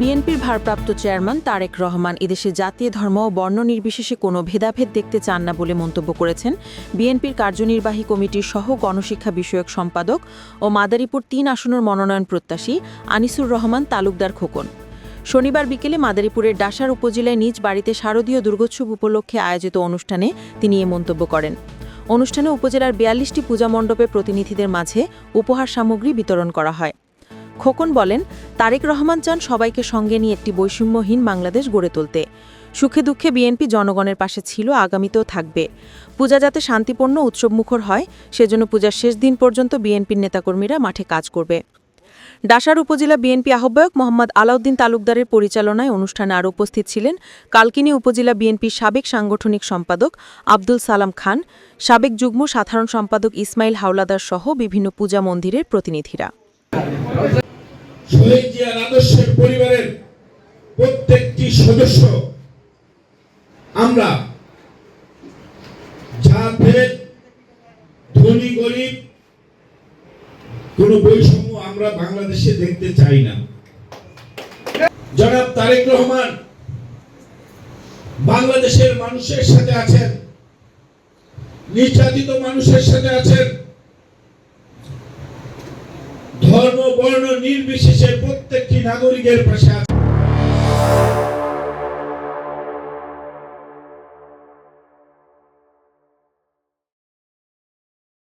বিএনপির ভারপ্রাপ্ত চেয়ারম্যান তারেক রহমান এদেশে জাতীয় ধর্ম ও বর্ণ নির্বিশেষে কোনো ভেদাভেদ দেখতে চান না বলে মন্তব্য করেছেন বিএনপির কার্যনির্বাহী কমিটির সহ গণশিক্ষা বিষয়ক সম্পাদক ও মাদারীপুর তিন আসনের মনোনয়ন প্রত্যাশী আনিসুর রহমান তালুকদার খোকন। শনিবার বিকেলে মাদারীপুরের ডাসার উপজেলায় নিজ বাড়িতে শারদীয় দুর্গোৎসব উপলক্ষে আয়োজিত অনুষ্ঠানে তিনি এ মন্তব্য করেন। অনুষ্ঠানে উপজেলার বিয়াল্লিশটি পূজা মণ্ডপে প্রতিনিধিদের মাঝে উপহার সামগ্রী বিতরণ করা হয়। খোকন বলেন, তারেক রহমান চান সবাইকে সঙ্গে নিয়ে একটি বৈষম্যহীন বাংলাদেশ গড়ে তুলতে। সুখে দুঃখে বিএনপি জনগণের পাশে ছিল, আগামীতেও থাকবে। পূজা যাতে শান্তিপূর্ণ উৎসবমুখর হয়, সেজন্য পূজার শেষ দিন পর্যন্ত বিএনপির নেতাকর্মীরা মাঠে কাজ করবে। ডাসার উপজেলা বিএনপি আহ্বায়ক মোহাম্মদ আলাউদ্দিন তালুকদারের পরিচালনায় অনুষ্ঠানে আরও উপস্থিত ছিলেন কালকিনি উপজেলা বিএনপির সাবেক সাংগঠনিক সম্পাদক আব্দুল সালাম খান, সাবেক যুগ্ম সাধারণ সম্পাদক ইসমাইল হাওলাদার সহ বিভিন্ন পূজা মন্দিরের প্রতিনিধিরা। শহীদ জিয়ার আদর্শের পরিবারের প্রত্যেকটি সদস্য, আমরা ধনী, গরিব, কোন বৈষম্য আমরা বাংলাদেশে দেখতে চাই না। জনাব তারেক রহমান বাংলাদেশের মানুষের সাথে আছেন, নির্যাতিত মানুষের সাথে আছেন ধর্ম বর্ণ নির্বিশেষে প্রত্যেকটি নাগরিকের পাশে